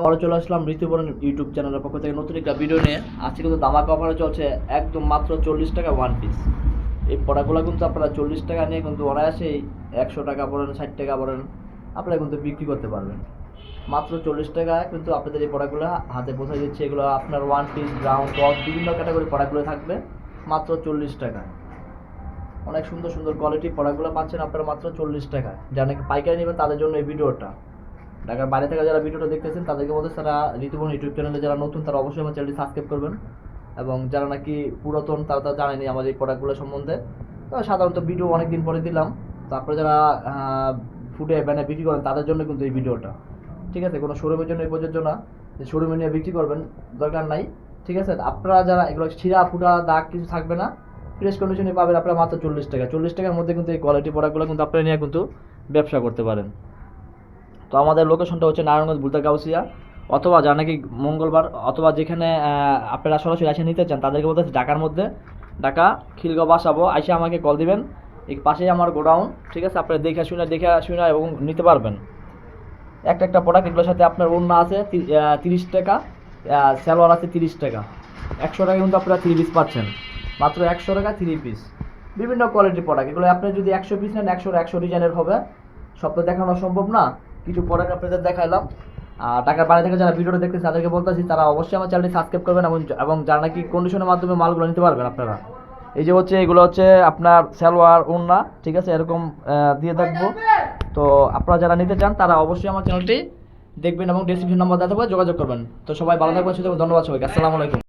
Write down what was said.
আবারও চলে আসলাম ঋতুবরণ ইউটিউব চ্যানেলের পক্ষ থেকে নতুন একটা ভিডিও নিয়ে। আজকে কিন্তু দামাকা অফারে চলছে একদম মাত্র চল্লিশ টাকা ওয়ান পিস এই পড়াগুলো কিন্তু আপনারা চল্লিশ টাকা নিয়ে কিন্তু অনায়াসেই একশো টাকা পড়েন ষাট টাকা পড়েন আপনারা কিন্তু বিক্রি করতে পারবেন। মাত্র চল্লিশ টাকা কিন্তু আপনাদের এই পড়াগুলো হাতে পৌঁছে দিচ্ছে। এগুলো আপনার ওয়ান পিস গ্রাউন্ড টপ বিভিন্ন ক্যাটাগরি পড়াগুলো থাকবে মাত্র চল্লিশ টাকা। অনেক সুন্দর সুন্দর কোয়ালিটি পড়াগুলো পাচ্ছেন আপনারা মাত্র চল্লিশ টাকা যারা নাকি পাইকারি নেবেন তাদের জন্য এই ভিডিওটা ঢাকার বাইরে থেকে যারা ভিডিওটা দেখতেছেন, তাদেরকে বলতে তারা ঋতুবন ইউটিউব চ্যানেলে যারা নতুন, তারা অবশ্যই আমার চ্যানেলটি সাবস্ক্রাইব করবেন। এবং যারা নাকি পুরাতন, তারা তারা জানেনি আমার এই প্রোডাক্টগুলো সম্বন্ধে। তো সাধারণত ভিডিও অনেক দিন পরে দিলাম। তারপরে যারা ফুটে ব্যানে বিক্রি করেন, তাদের জন্য কিন্তু এই ভিডিওটা। ঠিক আছে? কোনো শোরুমের জন্য এই প্রযোজ্য না। যে শোরুমে নিয়ে বিক্রি করবেন, দরকার নাই। ঠিক আছে? আপনারা যারা এগুলো ছিঁড়া, ফুটা, দাগ কিছু থাকবে না ফ্রেশ কন্ডিশনে পাবেন আপনারা মাত্র চল্লিশ টাকা। চল্লিশ টাকার মধ্যে কিন্তু এই কোয়ালিটি প্রোডাক্টগুলো কিন্তু আপনারা নিয়ে কিন্তু ব্যবসা করতে পারেন। তো আমাদের লোকেশনটা হচ্ছে নারায়ণগঞ্জ বুলতা গাউসিয়া অথবা যা নাকি মঙ্গলবার অথবা যেখানে আপনারা সরাসরি এসে নিতে চান, তাদেরকে বলতে ঢাকার মধ্যে। ঢাকা, খিলগাঁও বাসাবো এসে আমাকে কল দিবেন। এই পাশেই আমার গোডাউন, ঠিক আছে? আপনারা দেখে শুনে দেখে শুনে এবং নিতে পারবেন। একটা একটা প্রোডাক্ট এগুলোর সাথে আপনার অন্য আছে তিরিশ টাকা স্যালোয়ার আছে তিরিশ টাকা। একশো টাকা কিন্তু আপনারা থ্রি পিস পাচ্ছেন। মাত্র একশো টাকা থ্রি পিস বিভিন্ন কোয়ালিটির প্রোডাক্ট এগুলো আপনি যদি একশো পিস নেন একশো একশো ডিজাইনের হবে। সব তো দেখানো সম্ভব না। কিছু প্রোডাক্ট আপনাদের দেখাইলাম। আর টাকার বাইরে থেকে যারা ভিডিওটা দেখতেছে তাদেরকে বলতেছি, তারা অবশ্যই আমার চ্যানেলটি সাবস্ক্রাইব করবেন এবং এবং যারা নাকি কন্ডিশনের মাধ্যমে মালগুলো নিতে পারবেন আপনারা। এই যে হচ্ছে, এগুলো হচ্ছে আপনার সালোয়ার ওন্না ঠিক আছে? এরকম দিয়ে থাকব তো আপনারা যারা নিতে চান, তারা অবশ্যই আমার চ্যানেলটি দেখবেন এবং ডিসক্রিপশন নাম্বার দেওয়া থাকবে, যোগাযোগ করবেন। তো সবাই ভালো থাকবেন সুতরাং ধন্যবাদ সবাইকে। আসসালামু আলাইকুম।